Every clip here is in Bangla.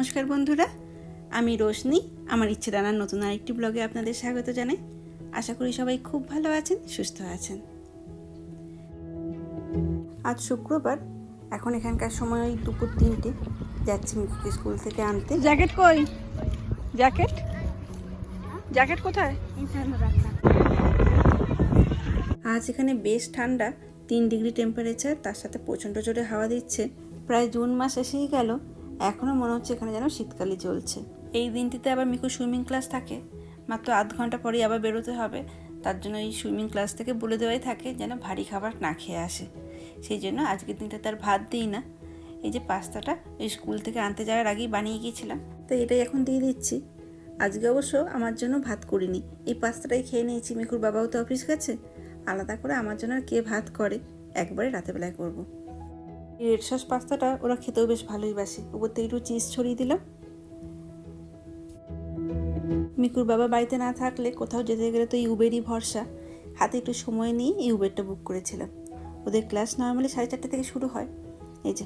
নমস্কার বন্ধুরা আমি রোশনি আমার ইচ্ছে রানার নতুন আরেকটি ব্লগে আপনাদের স্বাগত জানাই। আশা করি সবাই খুব ভালো আছেন সুস্থ আছেন। আজ শুক্রবার এখন এখানকার সময় ওই দুপুর তিনটে যাচ্ছি মিকুকে স্কুল থেকে আনতে। জ্যাকেট কই? জ্যাকেট? জ্যাকেট কোথায়? আজ এখানে বেশ ঠান্ডা তিন ডিগ্রি টেম্পারেচার তার সাথে প্রচণ্ড জোরে হাওয়া দিচ্ছে। প্রায় জুন মাস এসেই গেল এখনও মনে হচ্ছে এখানে যেন শীতকালই চলছে। এই দিনটিতে আবার মিকু সুইমিং ক্লাস থাকে। মাত্র আধ ঘণ্টা পরেই আবার বেরোতে হবে। তার জন্য এই সুইমিং ক্লাস থেকে বলে দেওয়াই থাকে যেন ভারী খাবার না খেয়ে আসে। সেই জন্য আজকের দিনটা তার ভাত দিই না। এই যে পাস্তাটা ওই স্কুল থেকে আনতে যাওয়ার আগেই বানিয়ে গিয়েছিলাম। তো এটাই এখন দিয়ে দিচ্ছি। আজকে অবশ্য আমার জন্য ভাত করিনি। এই পাস্তাটাই খেয়ে নিয়েছি। মিকুর বাবাও তো অফিস গেছে। আলাদা করে আমার জন্য আর কে ভাত করে? একবারে রাতেবেলায় করব। রেড সস পাস্তাটা ওরা খেতেও বেশ ভালোই বাসে। উপর থেকে একটু চিজ ছড়িয়ে দিলাম। মিকুর বাবা বাড়িতে না থাকলে কোথাও যেতে গেলে তো ইউবেরই ভরসা। হাতে একটু সময় নিয়ে ইউবেরটা বুক করেছিলাম। ওদের ক্লাস নর্মালি সাড়ে চারটে থেকে শুরু হয়। এই যে,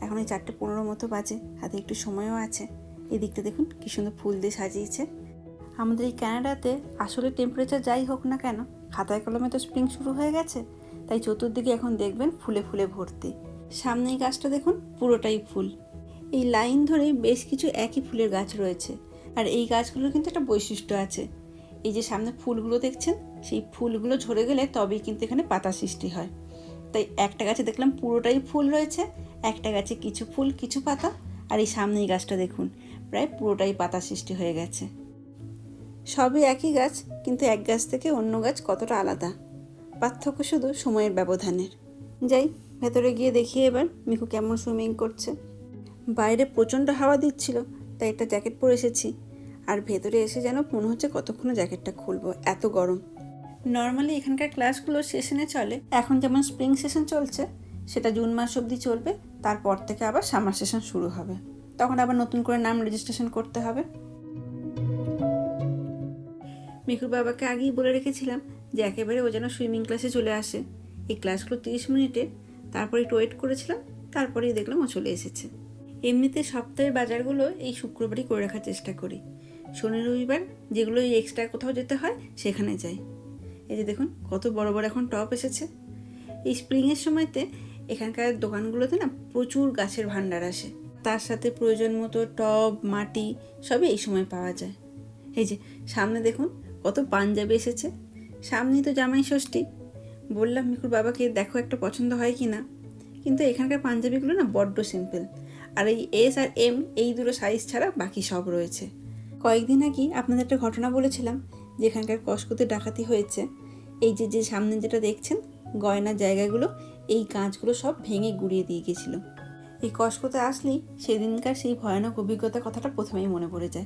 এখন এই চারটে পনেরো মতো বাজে। হাতে একটু সময়ও আছে। এই দিকটা দেখুন কী সুন্দর ফুল দিয়ে সাজিয়েছে। আমাদের এই ক্যানাডাতে আসলে টেম্পারেচার যাই হোক না কেন, খাতায় কলমে তো স্প্রিং শুরু হয়ে গেছে। তাই চতুর্দিকে এখন দেখবেন ফুলে ফুলে ভর্তি। সামনে এই গাছটা দেখুন, পুরোটাই ফুল। এই লাইন ধরে বেশ কিছু একই ফুলের গাছ রয়েছে। আর এই গাছগুলোর কিন্তু একটা বৈশিষ্ট্য আছে। এই যে সামনে ফুলগুলো দেখছেন, সেই ফুলগুলো ঝরে গেলে তবেই কিন্তু এখানে পাতা সৃষ্টি হয়। তাই একটা গাছে দেখলাম পুরোটাই ফুল রয়েছে, একটা গাছে কিছু ফুল, কিছু পাতা, আর এই সামনে এই গাছটা দেখুন, প্রায় পুরোটাই পাতা সৃষ্টি হয়ে গেছে। সবই একই গাছ, কিন্তু এক গাছ থেকে অন্য গাছ কতটা আলাদা? পার্থক্য শুধু সময়ের ব্যবধানের। যাই ভেতরে গিয়ে দেখি এবার মিকু কেমন সুইমিং করছে। বাইরে প্রচণ্ড হাওয়া দিচ্ছিল, তাই একটা জ্যাকেট পরে এসেছি। আর ভেতরে এসে যেন মনে হচ্ছে কতক্ষণে জ্যাকেটটা খুলবো, এত গরম। নর্মালি এখানকার ক্লাসগুলো সেশনে চলে, এখন যেমন স্প্রিং সেশন চলছে, সেটা জুন মাস অবধি চলবে, তারপর থেকে আবার সামার সেশন শুরু হবে। তখন আবার নতুন করে নাম রেজিস্ট্রেশন করতে হবে। মিকুর বাবাকে আগেই বলে রেখেছিলাম যে একেবারে ও যেন সুইমিং ক্লাসে চলে আসে। এই ক্লাসগুলো তিরিশ মিনিটে তারপরে একটু ওয়েট করেছিলাম, তারপরেই দেখলাম ও চলে এসেছে। এমনিতে সপ্তাহের বাজারগুলো এই শুক্রবারই করে রাখার চেষ্টা করি। শনি, রবিবার যেগুলো এই এক্সট্রা কোথাও যেতে হয়, সেখানে যাই। এই যে দেখুন, কত বড় বড় এখন টপ এসেছে। এই স্প্রিংয়ের সময়তে এখানকার দোকানগুলোতে না প্রচুর গাছের ভাণ্ডার আসে। তার সাথে প্রয়োজন মতো টব, মাটি সবই এই সময় পাওয়া যায়। এই যে সামনে দেখুন, কত পাঞ্জাবি এসেছে। সামনেই তো জামাই ষষ্ঠী বললাম মিকুর বাবাকে দেখো একটা পছন্দ হয় কি না? কিন্তু এখানকার পাঞ্জাবিগুলো না বড্ড সিম্পল। আর এই এস আর এম, এই দুটো সাইজ ছাড়া বাকি সব রয়েছে। কয়েকদিন আগে আপনাদের একটা ঘটনা বলেছিলাম, যেখানকার কসকোতে ডাকাতি হয়েছে। এই যে যে সামনে যেটা দেখছেন, গয়নার জায়গাগুলো, এই কাঁচগুলো সব ভেঙে গুড়িয়ে দিয়ে গেছিল এই কসকোতে আসলেই সেদিনকার সেই ভয়ানক অভিজ্ঞতার কথাটা প্রথমেই মনে পড়ে যায়।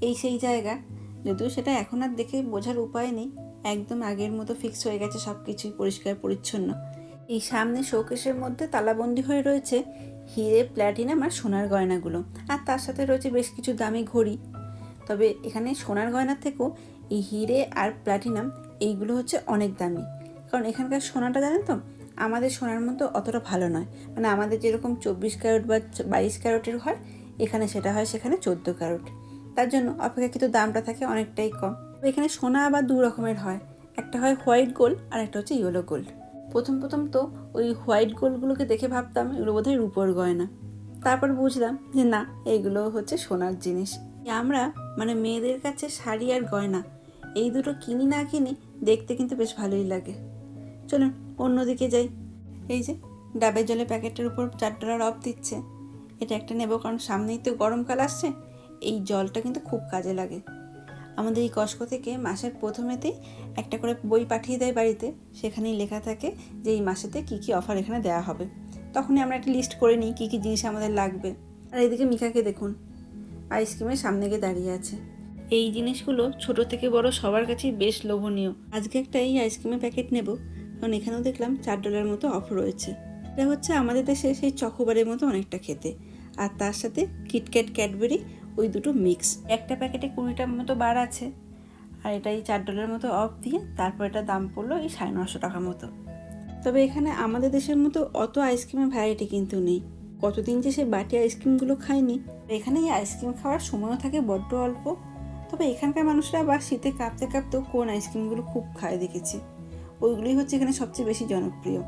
এই সেই জায়গা, যদিও সেটা এখন আর দেখে বোঝার উপায় নেই একদম আগের মতো ফিক্স হয়ে গেছে সব কিছুই পরিষ্কার, পরিচ্ছন্ন। এই সামনে শোকেশের মধ্যে তালাবন্দি হয়ে রয়েছে হিরে প্ল্যাটিনাম আর সোনার গয়নাগুলো। আর তার সাথে রয়েছে বেশ কিছু দামি ঘড়ি। তবে এখানে সোনার গয়নার থেকেও এই হিরে আর প্ল্যাটিনাম এইগুলো হচ্ছে অনেক দামি। কারণ এখানকার সোনাটা জানেন তো, আমাদের সোনার মতো অতটা ভালো নয়। মানে আমাদের যেরকম চব্বিশ ক্যারেট বা বাইশ ক্যারেটের হয় এখানে সেটা হয় সেখানে চোদ্দ ক্যারেট। তার জন্য অপেক্ষাকৃত দামটা থাকে অনেকটাই কম। এখানে সোনা আবার দু রকমের হয়। একটা হয় হোয়াইট গোল্ড আর একটা হচ্ছে ইয়েলো গোল্ড। প্রথম প্রথম তো ওই হোয়াইট গোল্ডগুলোকে দেখে ভাবতাম এগুলো বোধহয় রূপোর গয়না। তারপর বুঝলাম যে না, এগুলো হচ্ছে সোনার জিনিস। আমরা মানে মেয়েদের কাছে শাড়ি আর গয়না, এই দুটো কিনি না কিনি দেখতে কিন্তু বেশ ভালোই লাগে। চলুন অন্যদিকে যাই। এই যে, ডাবের জলে প্যাকেটের উপর চার ডলার অফ দিচ্ছে। এটা একটা নেব কারণ সামনেই তো গরমকাল আসছে। এই জলটা কিন্তু খুব কাজে লাগে। আমাদের এই কস্কো থেকে মাসের প্রথমেতেই একটা করে বই পাঠিয়ে দেয় বাড়িতে। সেখানেই লেখা থাকে যে এই মাসেতে কী কী অফার এখানে দেওয়া হবে। তখনই আমরা একটা লিস্ট করে নিই কী কী জিনিস আমাদের লাগবে। আর এইদিকে মিকাকে দেখুন আইসক্রিমের সামনে গিয়ে দাঁড়িয়ে আছে। এই জিনিসগুলো ছোট থেকে বড় সবার কাছেই বেশ লোভনীয়। আজকে একটা এই আইসক্রিমের প্যাকেট নেব। কারণ এখানেও দেখলাম চার ডলার মতো অফ রয়েছে। এটা হচ্ছে আমাদের দেশে সেই চকোবারের মতো অনেকটা খেতে। আর তার সাথে কিটক্যাট ক্যাডবেরি ওই দুটো মিক্স একটা প্যাকেটে কুড়িটার মতো বার আছে। আর এটা এই চার ডলার মতো অফ দিয়ে তারপর এটা দাম পড়ল এই সাড়ে নশো টাকার মতো। তবে এখানে আমাদের দেশের মতো অত আইসক্রিমের ভ্যারাইটি কিন্তু নেই। কতদিন যে সে বাটি আইসক্রিমগুলো খাইনি এখানে এই আইসক্রিম খাওয়ার সময়ও থাকে বড্ড অল্প। তবে এখানকার মানুষরা আবার শীতে কাঁপতে কাঁপতেও কোন আইসক্রিমগুলো খুব খায় দেখেছি। ওইগুলোই হচ্ছে এখানে সবচেয়ে বেশি জনপ্রিয়।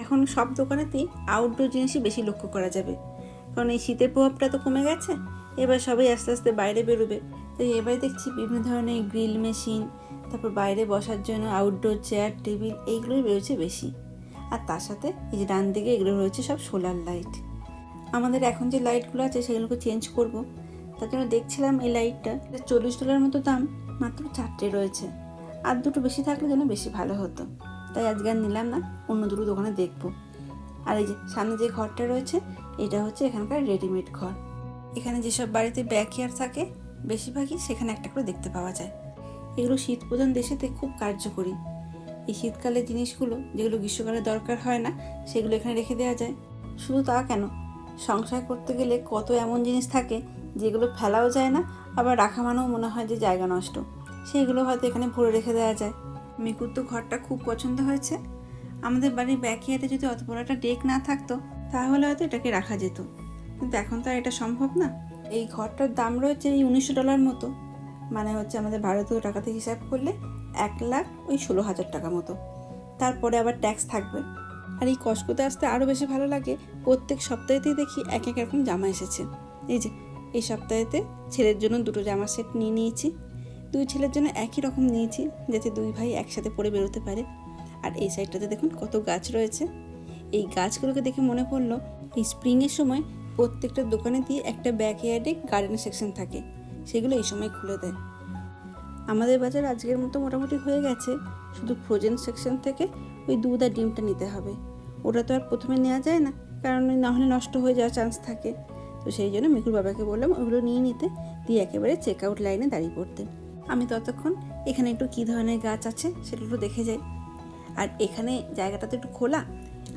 এখন সব দোকানেতেই আউটডোর জিনিসই বেশি লক্ষ্য করা যাবে। কারণ এই শীতের প্রভাবটা তো কমে গেছে। এবার সবাই আস্তে আস্তে বাইরে বেরোবে। তাই এবারে দেখছি বিভিন্ন ধরনের গ্রিল মেশিন, তারপর বাইরে বসার জন্য আউটডোর চেয়ার টেবিল এইগুলোই বেরোচ্ছে বেশি। আর তার সাথে এই যে ডান দিকে এগুলো রয়েছে সব সোলার লাইট আমাদের এখন যে লাইটগুলো আছে সেগুলোকে চেঞ্জ করব। তার জন্য দেখছিলাম এই লাইটটা চল্লিশ ডলার মতো দাম, মাত্র চারটে রয়েছে। আর দুটো বেশি থাকলে যেন বেশি ভালো হতো। তাই আজকে আর নিলাম না, অন্য দুটো দোকানে দেখব। আর এই যে সামনে যে ঘরটা রয়েছে, এটা হচ্ছে এখানকার রেডিমেড ঘর। এখানে যেসব বাড়িতে ব্যাক ব্যাকয়ার থাকে, বেশিরভাগই সেখানে একটা করে দেখতে পাওয়া যায়। এগুলো শীত প্রধান দেশেতে খুব কার্যকরী। এই শীতকালের জিনিসগুলো, যেগুলো গ্রীষ্মকালে দরকার হয় না, সেগুলো এখানে রেখে দেওয়া যায়। শুধু তা কেন? সংসার করতে গেলে কত এমন জিনিস থাকে, যেগুলো ফেলাও যায় না, আবার রাখা মানেও মনে হয় যে জায়গা নষ্ট। সেইগুলো হয়তো এখানে ভরে রেখে দেওয়া যায়। মিকুর তো ঘরটা খুব পছন্দ হয়েছে। আমাদের বাড়ির ব্যাকিয়াতে যদি অত বড় একটা ডেক না থাকতো, তাহলে হয়তো এটাকে রাখা যেত। কিন্তু এখন তো আর এটা সম্ভব না। এই ঘরটার দাম রয়েছে এই উনিশশো ডলার মতো। মানে হচ্ছে আমাদের ভারতীয় টাকাতে হিসাব করলে এক লাখ ওই ষোলো হাজার টাকা মতো। তারপরে আবার ট্যাক্স থাকবে। আর এই কসকোতে আসতে আরও বেশি ভালো লাগে, প্রত্যেক সপ্তাহেতেই দেখি এক এক রকম জামা এসেছে। এই যে, এই সপ্তাহেতে ছেলের জন্য দুটো জামা সেট নিয়ে নিয়েছি। দুই ছেলের জন্য একই রকম নিয়েছি, যাতে দুই ভাই একসাথে পরে বেরোতে পারে। আর এই সাইডটাতে দেখুন কত গাছ রয়েছে। এই গাছগুলোকে দেখে মনে পড়ল, এই স্প্রিংয়ের সময় প্রত্যেকটা দোকানে দিয়ে একটা ব্যাক ব্যাকয়ার্ডে গার্ডেন সেকশন থাকে, সেগুলো এই সময় খুলে দেয়। আমাদের বাজার আজকের মতো মোটামুটি হয়ে গেছে, শুধু ফ্রোজেন সেকশন থেকে ওই দুধ আর ডিমটা নিতে হবে। ওটা তো আর প্রথমে নেওয়া যায় না, কারণ ওই নাহলে নষ্ট হয়ে যাওয়ার চান্স থাকে। তো সেই জন্য মিকুর বাবাকে বললাম ওগুলো নিয়ে নিতে, দিয়ে একেবারে চেক আউট লাইনে দাঁড়িয়ে পড়তে। আমি ততক্ষণ এখানে একটু কী ধরনের গাছ আছে একটু দেখে যাই। আর এখানে জায়গাটা তো একটু খোলা।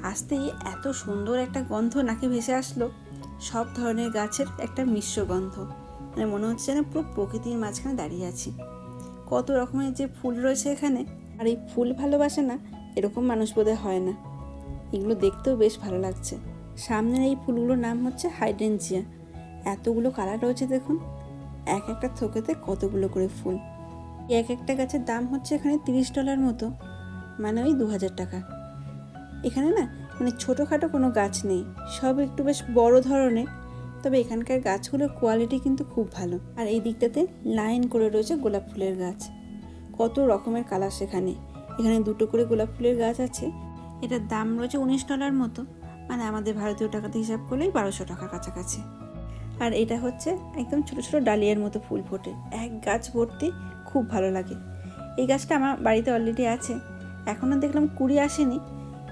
আসতেই এত সুন্দর একটা গন্ধ নাকি ভেসে আসলো। সব ধরনের গাছের একটা মিশ্র গন্ধ। মানে মনে হচ্ছে যেন পুরো প্রকৃতির মাঝখানে দাঁড়িয়ে আছি। কত রকমের যে ফুল রয়েছে এখানে। আর এই ফুল ভালোবাসে না, এরকম মানুষ বোধহয় হয় না। এগুলো দেখতেও বেশ ভালো লাগছে। সামনের এই ফুলগুলোর নাম হচ্ছে হাইডেনজিয়া এতগুলো কালার রয়েছে দেখুন। এক একটা থোকেতে কতগুলো করে ফুল। এক একটা গাছের দাম হচ্ছে এখানে তিরিশ ডলার মতো। মানে ওই দু হাজার টাকা। এখানে না মানে ছোটোখাটো কোনো গাছ নেই, সব একটু বেশ বড় ধরনের, তবে এখানকার গাছগুলোর কোয়ালিটি কিন্তু খুব ভালো। আর এই দিকটাতে লাইন করে রয়েছে গোলাপ ফুলের গাছ। কত রকমের কালার সেখানে এখানে দুটো করে গোলাপ ফুলের গাছ আছে। এটার দাম রয়েছে উনিশ ডলার মতো মানে আমাদের ভারতীয় টাকাতে হিসাব করলেই বারোশো টাকার কাছাকাছি। আর এটা হচ্ছে একদম ছোট ছোট ডালিয়ার মতো ফুল ফোটে। এক গাছ ভর্তি, খুব ভালো লাগে। এই গাছটা আমার বাড়িতে অলরেডি আছে। এখনও দেখলাম কুড়ি আসেনি,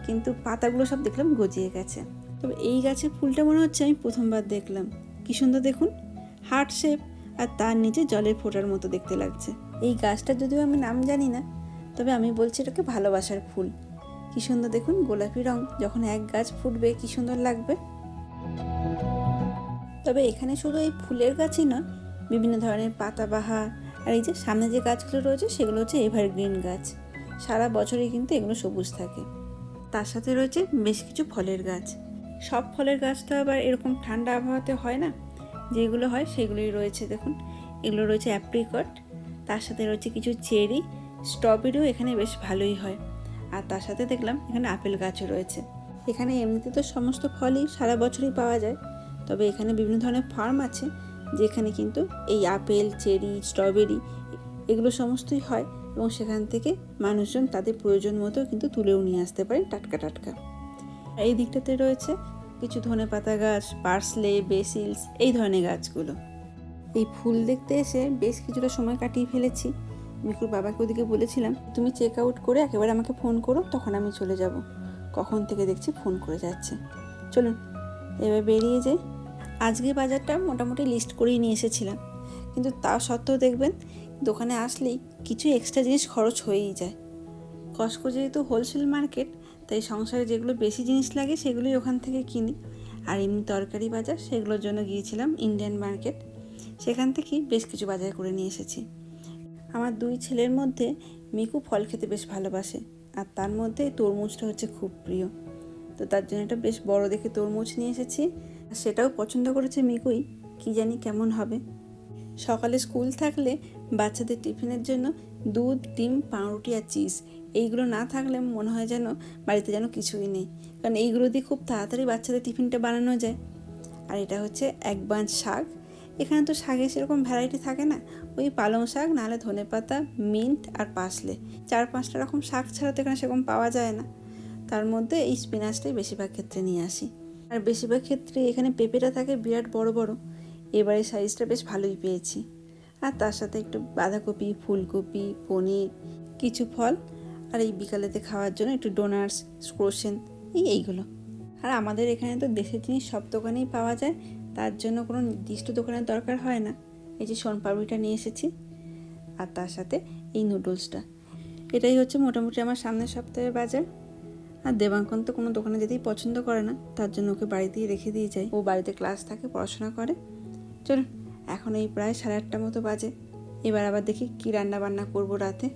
কিন্তু পাতাগুলো সব দেখলাম গজিয়ে গেছে। তবে এই গাছের ফুলটা মনে হচ্ছে আমি প্রথমবার দেখলাম। কি সুন্দর দেখুন, হার্ট শেপ আর তার নিচে জলের ফোঁটার মতো দেখতে লাগছে। এই গাছটা যদিও আমি নাম জানি না, তবে আমি বলছি এটাকে ভালোবাসার ফুল। কি সুন্দর দেখুন গোলাপি রং, যখন এক গাছ ফুটবে কি সুন্দর লাগবে। তবে এখানে শুধু এই ফুলের গাছই নয়, বিভিন্ন ধরনের পাতাবাহার আর এই যে সামনে যে গাছগুলো রয়েছে সেগুলো হচ্ছে এভারগ্রিন গাছ। সারা বছরই কিন্তু এগুলো সবুজ থাকে। তার সাথে রয়েছে বেশ কিছু ফলের গাছ। সব ফলের গাছ তো আবার এরকম ঠান্ডা আবহাওয়াতে হয় না? যেগুলো হয় সেগুলোই রয়েছে দেখুন। এগুলো রয়েছে অ্যাপ্রিকট তার সাথে রয়েছে কিছু চেরি স্ট্রবেরিও এখানে বেশ ভালোই হয়। আর তার সাথে দেখলাম এখানে আপেল গাছও রয়েছে। এখানে এমনিতে তো সমস্ত ফলই সারা বছরই পাওয়া যায়। তবে এখানে বিভিন্ন ধরনের ফার্ম আছে, যেখানে কিন্তু এই আপেল, চেরি স্ট্রবেরি এগুলো সমস্তই হয়। এবং সেখান থেকে মানুষজন তাদের প্রয়োজন মতো কিন্তু তুলেও নিয়ে আসতে পারে টাটকা টাটকা। এই দিকটাতে রয়েছে কিছু ধনে পাতা গাছ, পার্সলে, বেসিলস, এই ধরনের গাছগুলো। এই ফুল দেখতে এসে বেশ কিছুটা সময় কাটিয়ে ফেলেছি। মিকুর বাবাকে ওদিকে বলেছিলাম, তুমি চেক আউট করে একেবারে আমাকে ফোন করো, তখন আমি চলে যাব। কখন থেকে দেখছি ফোন করে যাচ্ছে। চলুন, এবার বেরিয়ে যাই আজকে বাজারটা মোটামুটি লিস্ট করেই নিয়ে এসেছিলাম। কিন্তু তা সত্ত্বেও দেখবেন দোকানে আসলেই কিছু এক্সট্রা জিনিস খরচ হয়েই যায়। কস্কো যেহেতু হোলসেল মার্কেট তাই সংসারে যেগুলো বেশি জিনিস লাগে সেগুলোই ওখান থেকে কিনি। আর এমনি তরকারি বাজার, সেগুলোর জন্য গিয়েছিলাম ইন্ডিয়ান মার্কেট সেখান থেকেই বেশ কিছু বাজার করে নিয়ে এসেছি। আমার দুই ছেলের মধ্যে মিকু ফল খেতে বেশ ভালোবাসে, আর তার মধ্যে তরমুজটা হচ্ছে খুব প্রিয়। তো তার জন্য একটা বেশ বড় দেখে তরমুজ নিয়ে এসেছি, আর সেটাও পছন্দ করেছে মিকুই, কি জানি কেমন হবে। সকালে স্কুল থাকলে বাচ্চাদের টিফিনের জন্য দুধ, ডিম, পাউরুটি আর চিজ। এইগুলো না থাকলে মনে হয় যেন বাড়িতে যেন কিছুই নেই। কারণ এইগুলো দিয়ে খুব তাড়াতাড়ি বাচ্চাদের টিফিনটা বানানো যায়। আর এটা হচ্ছে এক বাঁচ শাক। এখানে তো শাকের সেরকম ভ্যারাইটি থাকে না। ওই পালং শাক, নাহলে ধনে পাতা মিন্ট আর পাসলে চার পাঁচটা রকম শাক ছাড়া তো এখানে সেরকম পাওয়া যায় না। তার মধ্যে এই স্পিনাচটাই বেশিরভাগ ক্ষেত্রে নিয়ে আসি। আর বেশিরভাগ ক্ষেত্রে এখানে পেঁপেটা থাকে বিরাট বড় বড়। এবারে সাইজটা বেশ ভালোই পেয়েছি। আর তার সাথে একটু বাঁধাকপি, ফুলকপি, পনির, কিছু ফল আর এই বিকালেতে খাওয়ার জন্য একটু ডোনার্স ক্রোশেন এই এইগুলো। আর আমাদের এখানে তো দেশের জিনিস সব দোকানেই পাওয়া যায়, তার জন্য কোনো নির্দিষ্ট দোকানের দরকার হয় না। এই যে সোনপাপড়িটা নিয়ে এসেছি, আর তার সাথে এই নুডলসটা। এটাই হচ্ছে মোটামুটি আমার সামনের সপ্তাহের বাজার। আর দেবাঙ্কন তো কোনো দোকানে যেতেই পছন্দ করে না, তার জন্য ওকে বাড়িতেই রেখে দিয়ে যায় ও বাড়িতে ক্লাস থাকে, পড়াশোনা করে। চলুন, এখন এই প্রায় সাড়ে আটটা মতো বাজে। এবার আবার দেখি কী রান্না বান্না করব রাতে।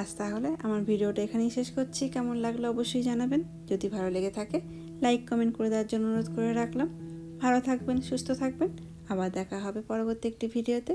আজ তাহলে আমার ভিডিওটা এখানেই শেষ করছি। কেমন লাগল অবশ্যই জানাবেন। যদি ভালো লেগে থাকে লাইক কমেন্ট করে দেওয়ার জন্য অনুরোধ করে রাখলাম। ভালো থাকবেন, সুস্থ থাকবেন। আবার দেখা হবে পরবর্তী একটি ভিডিওতে।